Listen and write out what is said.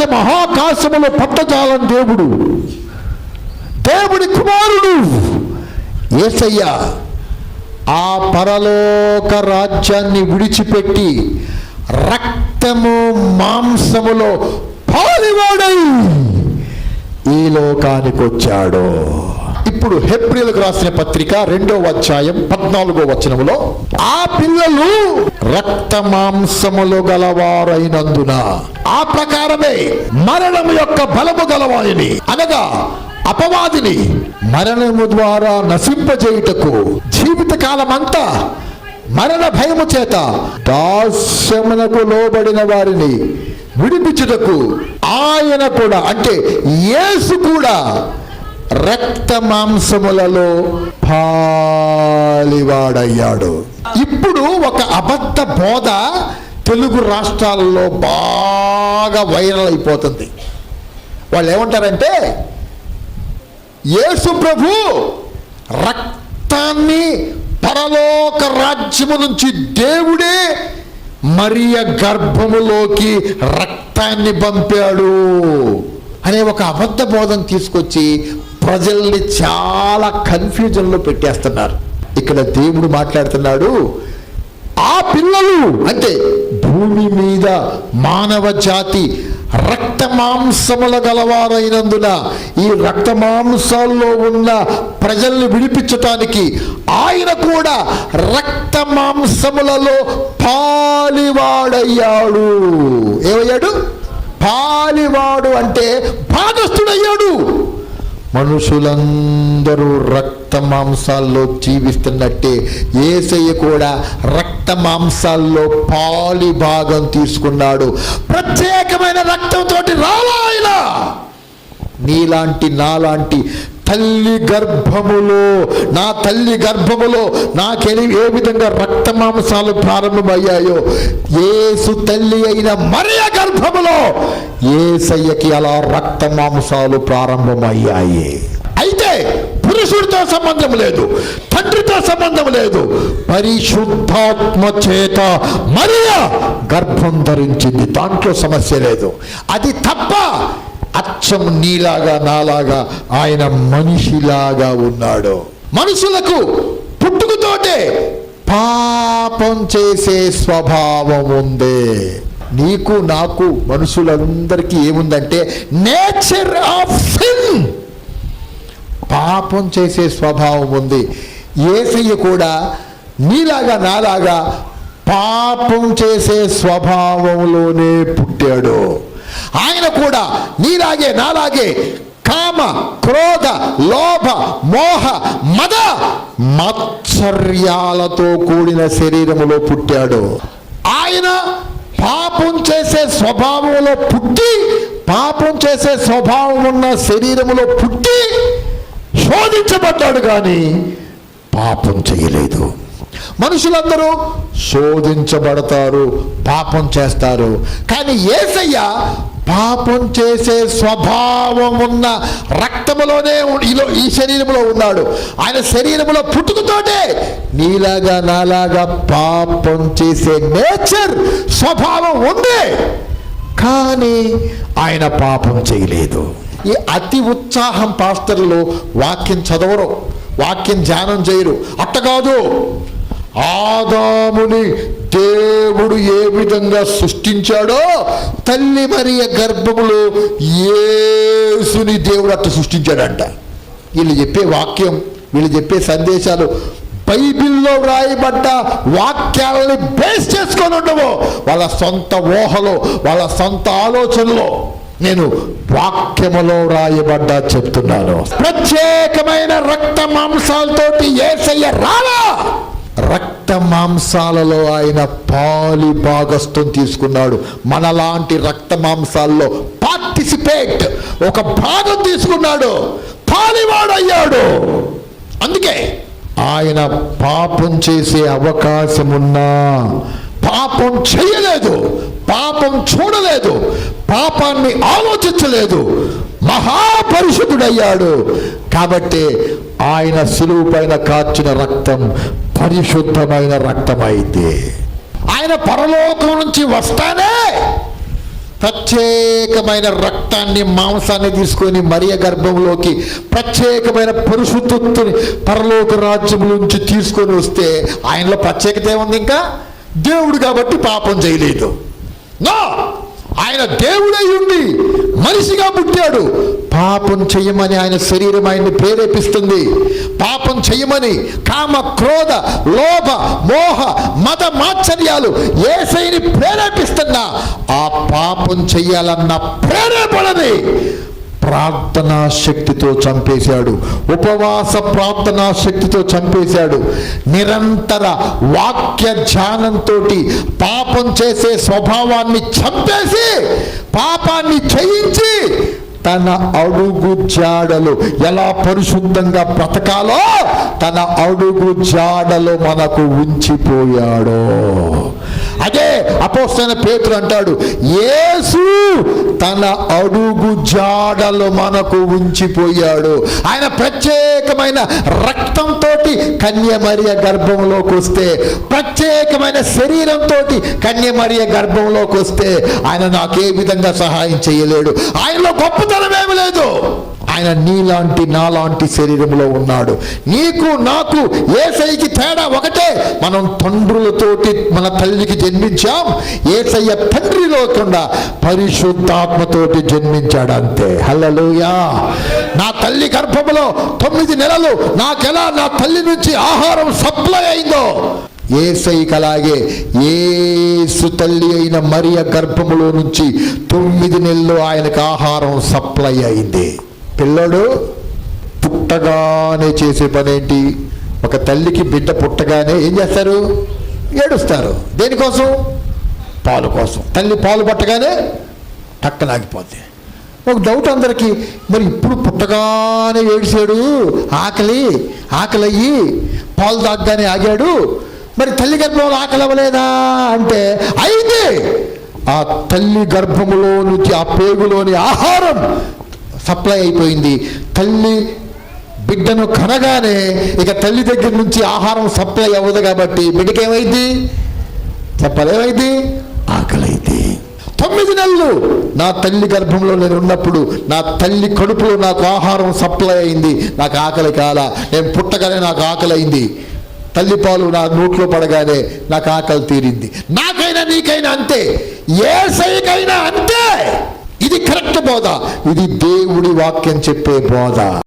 ఆకాశ మహాకాశములో పట్టజాలం దేవుడు. దేవుడి కుమారుడు ఏసయ్య. ఆ పరలోక రాజ్యాన్ని విడిచిపెట్టి రక్తము మాంసములో పాలివాడై ఈ లోకానికి వచ్చాడు ఇప్పుడు హెబ్రిలకు రాసిన పత్రిక రెండో అధ్యాయం పద్నాలుగో వచనములో ఆ పిల్లలు రక్త మాంసములు గలవారైనందున ఆ ప్రకారమే మరణము యొక్క బలము గలవారిని అనగా అపవాదిని మరణము ద్వారా నశింపజేయుటకు జీవిత కాలమంతా మరణ భయము చేత దాస్యమునకు లోబడిన వారిని విడిపించుటకు ఆయన కూడా అంటే యేసు కూడా రక్త మాంసములలో పాలివాడయ్యాడు. ఇప్పుడు ఒక అబద్ధ బోధ తెలుగు రాష్ట్రాలలో బాగా వైరల్ అయిపోతుంది. వాళ్ళు ఏమంటారంటే యేసు ప్రభు రక్తాన్ని పరలోక రాజ్యము నుంచి దేవుడే మరియ గర్భములోకి రక్తాన్ని పంపాడు. అనే ఒక అబద్ధ బోధన తీసుకొచ్చి ప్రజల్ని చాలా కన్ఫ్యూజన్లో పెట్టేస్తున్నారు. ఇక్కడ దేవుడు మాట్లాడుతున్నాడు ఆ పిల్లలు అంటే భూమి మీద మానవ జాతి రక్త మాంసముల గలవారైనందున ఈ రక్త మాంసాల్లో ఉన్న ప్రజల్ని విడిపించటానికి ఆయన కూడా రక్త మాంసములలో పాలివాడయ్యాడు. ఏమయ్యాడు? పాలివాడు అంటే భాగస్థుడయ్యాడు మనుషులందరూ రక్త మాంసాల్లో జీవిస్తున్నట్టే ఏసయ్య కూడా రక్త మాంసాల్లో పాలి భాగం తీసుకున్నాడు. ప్రత్యేకమైన రక్తంతో రాలా నీలాంటి నాలాంటి తల్లి గర్భములో నా తల్లి గర్భములో నాకెలి ఏ విధంగా రక్త మాంసాలు ప్రారంభమయ్యాయో ఏసు తల్లి అయిన మరియ గర్భములో ఏసయ్యకి అలా రక్త మాంసాలు ప్రారంభమయ్యాయి. అయితే పురుషుడితో సంబంధం లేదు తండ్రితో సంబంధం లేదు. పరిశుద్ధాత్మ చేత మరియ గర్భం ధరించింది. దాంట్లో సమస్య లేదు. అది తప్ప అచ్చం నీలాగా నాలాగా ఆయన మనిషిలాగా ఉన్నాడు. మనుషులకు పుట్టుకతోటే పాపం చేసే స్వభావం ఉంది. నీకు నాకు మనుషులందరికీ ఏముందంటే నేచర్ ఆఫ్ సిన్. పాపం చేసే స్వభావం ఉంది. ఏసయ్య కూడా నీలాగా నాలాగా పాపం చేసే స్వభావంలోనే పుట్టాడు. ఆయన కూడా నీలాగే నాలాగే కామ క్రోధ లోభ మోహ మద మత్సర్యాలతో కూడిన శరీరములో పుట్టాడు. ఆయన పాపం చేసే స్వభావంలో పుట్టి పాపం చేసే స్వభావం ఉన్న శరీరములో పుట్టి శోధించబడ్డాడు కానీ పాపం చేయలేదు. మనుషులందరూ శోధించబడతారు పాపం చేస్తారు. కానీ ఏసయ్య పాపం చేసే స్వభావం ఉన్న రక్తములోనే ఈ శరీరంలో ఉన్నాడు. ఆయన శరీరంలో పుట్టుకతోటే నీలాగా నాలాగా పాపం చేసే నేచర్ స్వభావం ఉంది కానీ ఆయన పాపం చేయలేదు. ఈ అతి ఉత్సాహం పాస్టర్లు వాక్యం చదవరు వాక్యం ధ్యానం చేయరు. అట్ట కాదు. ఆదాముని దేవుడు ఏ విధంగా సృష్టించాడో తల్లి మరియ గర్భములో ఏసుని దేవుడు అట్ట సృష్టించాడంట. వీళ్ళు చెప్పే వాక్యం వీళ్ళు చెప్పే సందేశాలు బైబిల్లో వ్రాయబడ్డ వాక్యాలని బేస్ చేసుకొని ఉండవు. వాళ్ళ సొంత ఊహలో వాళ్ళ సొంత ఆలోచనలో నేను వాక్యములో వ్రాయబడ్డ చెప్తున్నాను. ప్రత్యేకమైన రక్త మాంసాలతోటి ఏసయ్య రాలా. రక్త రక్త మాంసాలలో ఆయన పాలి భాగస్థం తీసుకున్నాడు. మనలాంటి రక్త మాంసాల్లో పార్టిసిపేట్. ఒక భాగం తీసుకున్నాడు. పాలివాడయ్యాడు. అందుకే ఆయన పాపం చేసే అవకాశం ఉన్నా పాపం చేయలేదు. పాపం చూడలేదు. పాపాన్ని ఆలోచించలేదు. మహాపరిశుద్ధుడయ్యాడు. కాబట్టి ఆయన సులువు పైన కార్చిన రక్తం పరిశుద్ధమైన రక్తమైతే ఆయన పరలోకం నుంచి వస్తానే. ప్రత్యేకమైన రక్తాన్ని మాంసాన్ని తీసుకొని మరియ గర్భంలోకి ప్రత్యేకమైన పరిశుద్ధుని పరలోక రాజ్యం నుంచి తీసుకొని వస్తే ఆయనలో ప్రత్యేకత ఏముంది ఇంకా? దేవుడు కాబట్టి పాపం చేయలేదు. నో! ఆయన దేవుడై ఉండి మనిషిగా పుట్టాడు. పాపం చెయ్యమని ఆయన శరీరం ఆయన్ని ప్రేరేపిస్తుంది. పాపం చెయ్యమని కామ క్రోధ లోభ మోహ మత మాత్సర్యాలు ఏసైని ప్రేరేపిస్తున్నా ఆ పాపం చెయ్యాలన్న ప్రేరేపణని ప్రార్థనా శక్తితో చంపేశాడు. ఉపవాస ప్రార్థనా శక్తితో చంపేశాడు. నిరంతర వాక్య ధ్యానంతో పాపం చేసే స్వభావాన్ని చంపేసి పాపాన్ని జయించి తన అడుగు జాడలు ఎలా పరిశుద్ధంగా బ్రతకాలో తన అడుగు జాడలు మనకు ఉంచిపోయాడో. అదే అపోస్తైన పేతులు అంటాడు యేసు తన అడుగు జాడలు మనకు ఉంచిపోయాడు. ఆయన ప్రత్యేకమైన రక్తంతో కన్యమరియ గర్భంలోకి వస్తే ప్రత్యేకమైన శరీరంతో కన్యమరియ గర్భంలోకి వస్తే ఆయన నాకే విధంగా సహాయం చేయలేడు. ఆయనలో గొప్పతనం ఏమి లేదు. ఆయన నీలాంటి నాలాంటి శరీరంలో ఉన్నాడు. నీకు నాకు ఏసైకి తేడా ఒకటే. మనం తండ్రులతోటి మన తల్లికి జన్మించాం. ఏసయ్య తండ్రి లేకుండా పరిశుద్ధాత్మతోటి జన్మించాడు అంతే. హల్లెలూయా. నా తల్లి గర్భంలో తొమ్మిది నెలలు నాకెలా నా తల్లి నుంచి ఆహారం సప్లై అయిందో? ఏసైకి అలాగే ఏసు తల్లి అయిన మరియ గర్భములో నుంచి తొమ్మిది నెలలు ఆయనకు ఆహారం సప్లై అయింది. పిల్లడు పుట్టగానే చేసే పని ఏంటి ఒక తల్లికి బిడ్డ పుట్టగానే ఏం చేస్తారు? ఏడుస్తారు. దేనికోసం? పాలు కోసం. తల్లి పాలు పట్టగానే టక్కన ఒక డౌట్ అందరికీ మరి ఇప్పుడు పుట్టగానే ఏడిసాడు ఆకలి ఆకలి అయ్యి పాలు తాగగానే ఆగాడు? మరి తల్లి గర్భంలో ఆకలి అవ్వలేదా? అంటే అయితే ఆ తల్లి గర్భములో నుంచి ఆ పేగులోని ఆహారం సప్లై అయిపోయింది. తల్లి బిడ్డను కనగానే ఇక తల్లి దగ్గర నుంచి ఆహారం సప్లై అవ్వదు కాబట్టి బిడ్డకి ఏమైంది చెప్పలేమైంది? ఆకలైతే తొమ్మిది నెలలు నా తల్లి గర్భంలో నేను ఉన్నప్పుడు నా తల్లి కడుపులో నాకు ఆహారం సప్లై అయింది. నాకు ఆకలి కాల. నేను పుట్టగానే నాకు ఆకలి అయింది తల్లి పాలు నా నోట్లో పడగానే నాకు ఆకలి తీరింది. నాకైనా నీకైనా అంతే. ఏ సైకైనా అంతే. ఇది కరెక్ట్ బోధ. ఇది దేవుడి వాక్యం చెప్పే బోధ.